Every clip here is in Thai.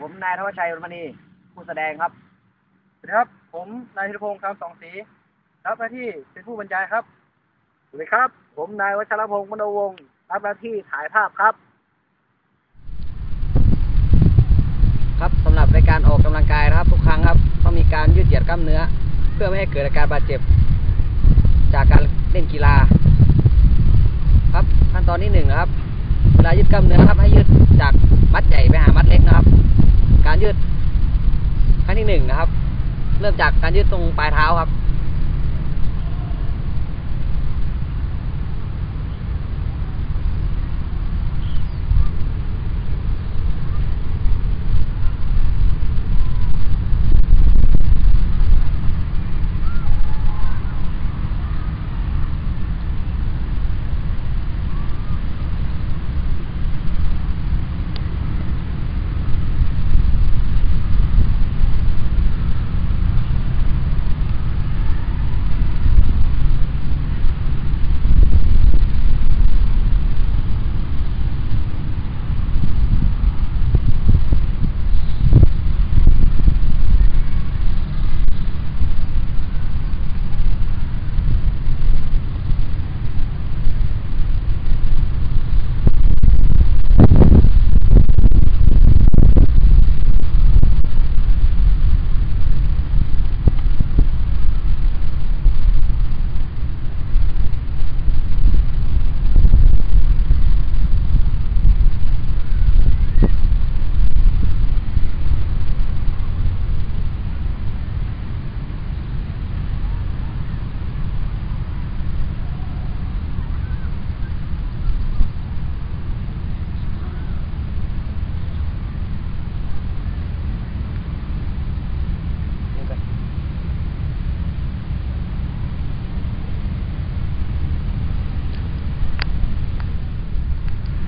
ผมนายธวัชชัยอุรมณีผู้แสดงครับสวัสดีครับ ผมนายธีรพงศ์คำสองศรีรับหน้าที่เป็นผู้บรรยายครับสวัสดีครับ ผมนายวัชรพงศ์มโนวงศ์รับหน้าที่ถ่ายภาพครับ ครับสำหรับในการออกกำลังกายนะครับ ทุกครั้งครับต้องมีการยืดเหยียดกล้ามเนื้อ เพื่อไม่ให้เกิดอาการบาดเจ็บ จากการเล่นกีฬา ครับขั้นตอนที่หนึ่งนะครับ เวลายืดกล้ามเนื้อครับให้ยืดจากมัดใหญ่ไปหามัดเล็กนะครับ ยืด ครั้งที่หนึ่งนะครับ เริ่มจากการยืดตรงปลายเท้าครับ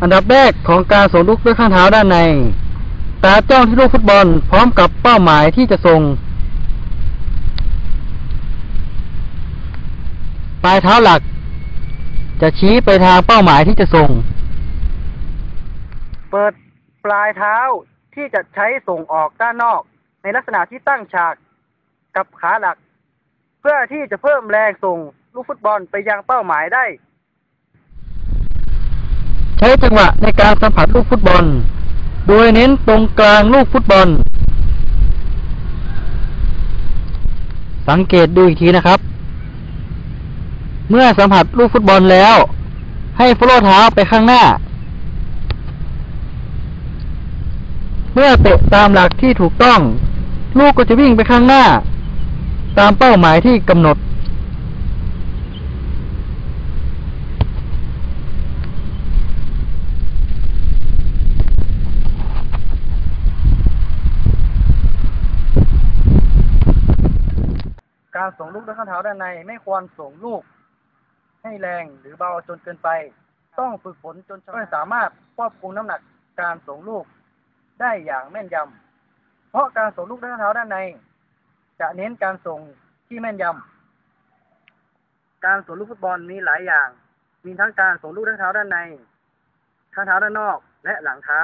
อันดับแรกของการส่งลูกด้วยข้างเท้าด้านใน ตาจ้องที่ลูกฟุตบอลพร้อมกับเป้าหมายที่จะส่ง ปลายเท้าหลัก จะชี้ไปทางเป้าหมายที่จะส่ง เปิดปลายเท้าที่จะใช้ส่งออกด้านนอก ในลักษณะที่ตั้งฉากกับขาหลัก เพื่อที่จะเพิ่มแรงส่งลูกฟุตบอลไปยังเป้าหมายได้ ช้จังหวะในการสัมผัสลูกฟุตบอล โดยเน้นตรงกลางลูกฟุตบอล สังเกตดูอีกทีนะครับ เมื่อสัมผัสลูกฟุตบอลแล้ว ให้ฟโลเท้าไปข้างหน้า เมื่อเตะตามหลักที่ถูกต้อง ลูกก็จะวิ่งไปข้างหน้า ตามเป้าหมายที่กำหนด การส่งลูกด้วยข้างเท้าด้านใน ไม่ควรส่งลูก ให้แรงหรือเบาจนเกินไป ต้องฝึกฝนจนชำนสามารถควบคุมน้ำหนักการส่งลูก ได้อย่างแม่นยำเพราะการส่งลูกด้วยข้างเท้าด้านใน จะเน้นการส่งที่แม่นยำการส่งลูกฟุตบอลมีหลายอย่าง มีทั้งการส่งลูกด้วยเท้าด้านในข้างเท้าด้านนอก และหลังเท้า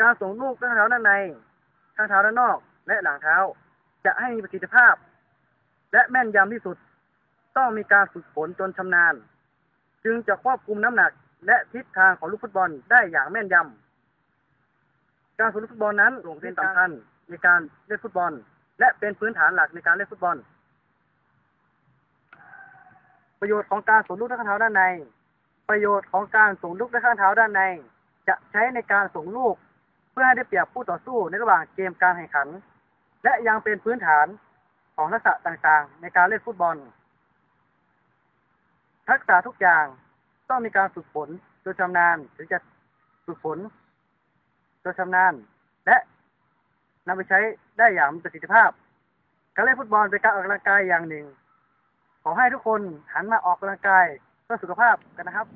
การส่งลูกด้วยเท้าด้านในข้างเท้าด้านนอก และหลังเท้า จะให้มีประสิทธิภาพ และแม่นยำที่สุด ต้องมีการฝึกฝนจนชำนาญ จึงจะควบคุมน้ำหนักและทิศทางของลูกฟุตบอลได้อย่างแม่นยำการฝึกลูกฟุตบอลนั้นลงเป็นสำคัญในการเล่นฟุตบอล และเป็นพื้นฐานหลักในการเล่นฟุตบอล ประโยชน์ของการส่งลูกด้วยข้างเท้าด้านใน ประโยชน์ของการส่งลูกด้วยข้างเท้าด้านใน จะใช้ในการส่งลูก เพื่อให้ได้เปรียบผู้ต่อสู้ในระหว่างเกมการแข่งขัน และยังเป็นพื้นฐานของทักษะต่างๆ ในการเล่นฟุตบอล ทักษะทุกอย่างต้องมีการฝึกฝนจนชำนาญถึงจะฝึกฝนจนชำนาญและนำไปใช้ได้อย่างมีประสิทธิภาพ การเล่นฟุตบอลเป็นการออกกำลังกายอย่างหนึ่ง ขอให้ทุกคนหันมาออกกำลังกายเพื่อสุขภาพกันนะครับ